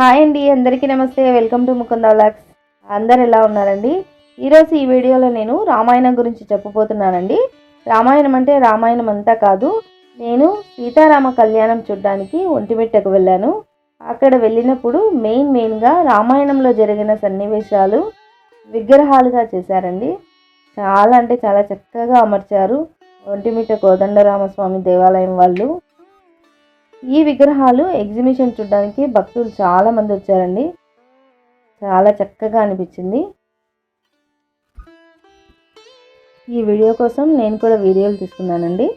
Hi అండి అందరికీ నమస్తే. వెల్కమ్ టు ముకుంద వ్లాగ్స్ అందరు ఎలా ఉన్నారండి? ఈరోజు ఈ వీడియోలో నేను రామాయణం గురించి చెప్పబోతున్నానండి. రామాయణం అంటే రామాయణం అంతా కాదు నేను సీతారామ కళ్యాణం చూడ్డానికి ఒంటిమిట్టకు వెళ్ళాను. అక్కడ వెళ్ళినప్పుడు మెయిన్ మెయిన్గా రామాయణంలో జరిగిన సన్నివేశాలు విగ్రహాలుగా చేశారండి. చాలా అంటే చాలా చక్కగా అమర్చారు. ఒంటిమిట్ట కోదండరామస్వామి దేవాలయం వాళ్ళు. ఈ విగ్రహాలు ఎగ్జిబిషన్ చూడడానికి భక్తులు చాలా మంది వచ్చారండి. చాలా చక్కగా అనిపించింది. ఈ వీడియో కోసం నేను కూడా వీడియోలు తీసుకున్నానండి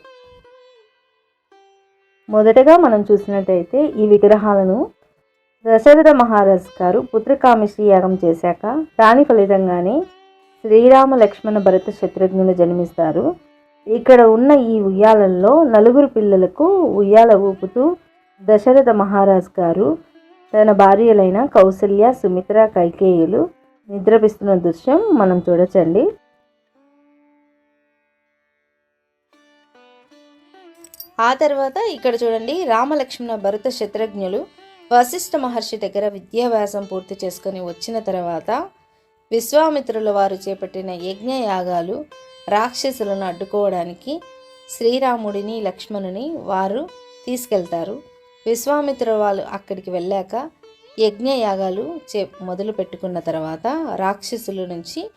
మొదటగా మనం చూసినట్టయితే ఈ విగ్రహాలను దశరథ మహారాజ్ గారు పుత్రకామిశ్రీ యాగం చేశాక దాని ఫలితంగానే శ్రీరామ లక్ష్మణ భరత శత్రుఘ్నులు జన్మిస్తారు. ఇక్కడ ఉన్న ఈ ఉయ్యాలల్లో నలుగురు పిల్లలకు ఉయ్యాల ఊపుతూ దశరథ మహారాజ్ గారు తన భార్యలైన కౌసల్య సుమిత్ర కైకేయులు నిద్రపిస్తున్న దృశ్యం మనం చూడచండి ఆ తర్వాత ఇక్కడ చూడండి రామలక్ష్మణ భరత శత్రుఘ్నులు వశిష్ఠ మహర్షి దగ్గర విద్యాభ్యాసం పూర్తి చేసుకొని వచ్చిన తర్వాత విశ్వామిత్రుల వారు చేపట్టిన యజ్ఞ యాగాలు రాక్షసులను అడ్డుకోవడానికి శ్రీరాముడిని లక్ష్మణుని వారు తీసుకెళ్తారు. విశ్వామిత్ర వాళ్ళు అక్కడికి వెళ్ళాక యజ్ఞయాగాలు చే మొదలు పెట్టుకున్న తర్వాత రాక్షసుల నుంచి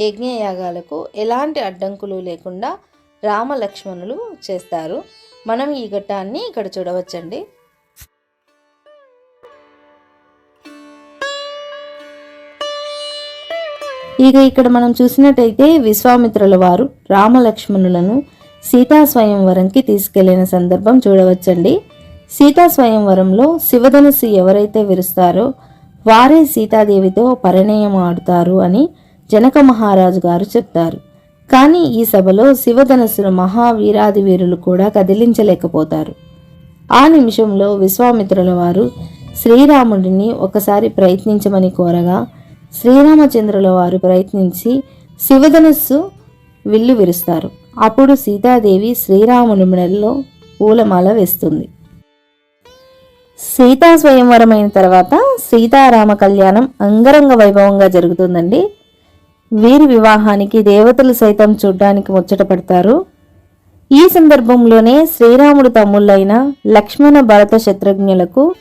యజ్ఞయాగాలకు ఎలాంటి అడ్డంకులు లేకుండా రామలక్ష్మణులు చేస్తారు. మనం ఈ ఘట్టాన్ని ఇక్కడ చూడవచ్చండి. ఇక ఇక్కడ మనం చూసినట్టయితే విశ్వామిత్రుల వారు రామలక్ష్మణులను సీతా స్వయంవరంకి తీసుకెళ్ళిన సందర్భం చూడవచ్చండి. సీతా స్వయంవరంలో శివధనుసు ఎవరైతే విరుస్తారో వారే సీతాదేవితో పరిణయం ఆడుతారు అని జనక మహారాజు గారు చెప్తారు. కానీ ఈ సభలో శివధనస్సును మహావీరాది వీరులు కూడా కదిలించలేకపోతారు. ఆ నిమిషంలో విశ్వామిత్రుల వారు శ్రీరాముడిని ఒకసారి ప్రయత్నించమని కోరగా శ్రీరామచంద్రుల వారు ప్రయత్నించి శివధనస్సు విల్లు విరుస్తారు. అప్పుడు సీతాదేవి శ్రీరాముని మెడలో పూలమాల వేస్తుంది. సీతా స్వయంవరమైన తర్వాత సీతారామ కళ్యాణం అంగరంగ వైభవంగా జరుగుతుందండి. వీరి వివాహానికి దేవతలు సైతం చూడ్డానికి ముచ్చట పడతారు. ఈ సందర్భంలోనే శ్రీరాముడు తమ్ముళ్ళైన లక్ష్మణ భరత శత్రుఘ్నులకు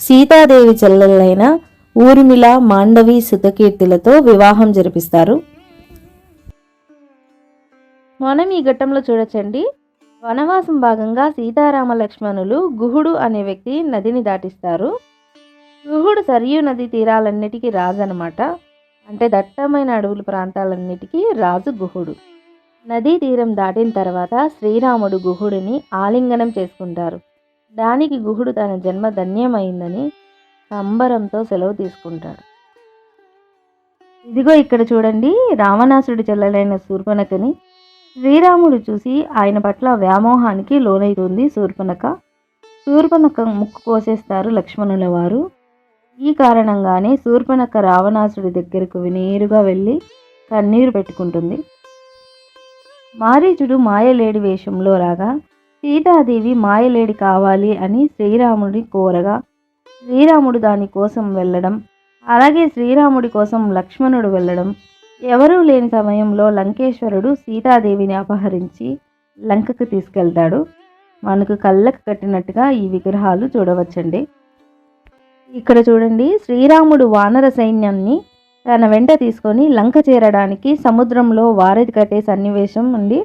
సీతాదేవి చెల్లెలైన ఊర్మిళ మాండవి సుతకీర్తిలతో వివాహం జరిపిస్తారు. మనం ఈ ఘట్టంలో చూడొచ్చండి వనవాసం భాగంగా సీతారామ లక్ష్మణులు గుహుడు అనే వ్యక్తి నదిని దాటిస్తారు. గుహుడు సరియు నది తీరాలన్నిటికీ రాజు అనమాట అంటే దట్టమైన అడవుల ప్రాంతాలన్నిటికీ రాజు గుహుడు. నదీ తీరం దాటిన తర్వాత శ్రీరాముడు గుహుడిని ఆలింగనం చేసుకుంటారు. దానికి గుహుడు తన జన్మ ధన్యమైందని సంబరంతో సెలవు తీసుకుంటాడు. ఇదిగో ఇక్కడ చూడండి రావణాసుడి చెల్లెలైన శూర్పణకని శ్రీరాముడు చూసి ఆయన పట్ల వ్యామోహానికి లోనైతుంది శూర్పణక శూర్పణక ముక్కు కోసేస్తారు లక్ష్మణుల వారు ఈ కారణంగానే శూర్పణక రావణాసుడి దగ్గరకు వినేరుగా వెళ్ళి కన్నీరు పెట్టుకుంటుంది. మారీచుడు మాయలేడి వేషంలో రాగా సీతాదేవి మాయలేడి కావాలి అని శ్రీరాముడి కోరగా శ్రీరాముడు దాని కోసం వెళ్ళడం అలాగే శ్రీరాముడి కోసం లక్ష్మణుడు వెళ్ళడం ఎవరూ లేని సమయంలో లంకేశ్వరుడు సీతాదేవిని అపహరించి లంకకు తీసుకెళ్తాడు. మనకు కళ్ళకు కట్టినట్టుగా ఈ విగ్రహాలు చూడవచ్చండి. ఇక్కడ చూడండి శ్రీరాముడు వానర సైన్యాన్ని తన వెంట తీసుకొని లంక చేరడానికి సముద్రంలో వారధి కట్టే సన్నివేశం ఉంది.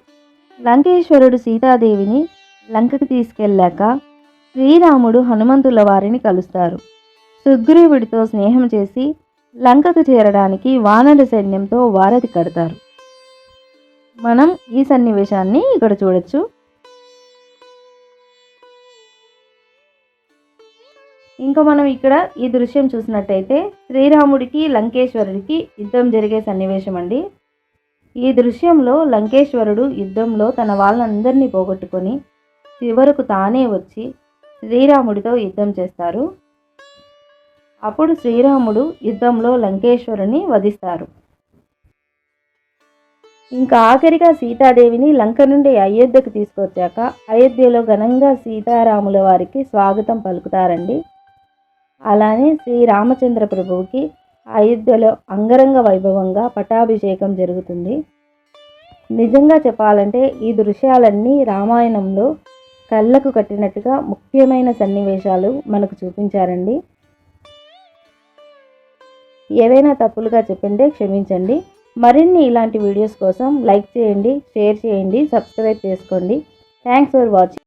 లంకేశ్వరుడు సీతాదేవిని లంకకు తీసుకెళ్ళాక శ్రీరాముడు హనుమంతుల వారిని కలుస్తారు. సుగ్రీవుడితో స్నేహం చేసి లంకకు చేరడానికి వానర సైన్యంతో వారధి కడతారు. మనం ఈ సన్నివేశాన్ని ఇక్కడ చూడొచ్చు. ఇంకా మనం ఇక్కడ ఈ దృశ్యం చూసినట్టయితే శ్రీరాముడికి లంకేశ్వరుడికి యుద్ధం జరిగే సన్నివేశం అండి ఈ దృశ్యంలో లంకేశ్వరుడు యుద్ధంలో తన వాళ్ళందరినీ పోగొట్టుకొని చివరకు తానే వచ్చి శ్రీరాముడితో యుద్ధం చేస్తారు. అప్పుడు శ్రీరాముడు యుద్ధంలో లంకేశ్వరుని వధిస్తారు. ఇంకా ఆఖరిగా సీతాదేవిని లంక నుండి అయోధ్యకు తీసుకొచ్చాక అయోధ్యలో ఘనంగా సీతారాముల వారికి స్వాగతం పలుకుతారండి. అలానే శ్రీ రామచంద్ర ప్రభువుకి అయోధ్యలో అంగరంగ వైభవంగా పట్టాభిషేకం జరుగుతుంది. నిజంగా చెప్పాలంటే ఈ దృశ్యాలన్నీ రామాయణంలో కళ్ళకు కట్టినట్టుగా ముఖ్యమైన సన్నివేశాలు మనకు చూపించారండి. ఏవైనా తప్పులుగా చెప్పింటే క్షమించండి. మరిన్ని ఇలాంటి వీడియోస్ కోసం లైక్ చేయండి షేర్ చేయండి సబ్స్క్రైబ్ చేసుకోండి. Thanks for watching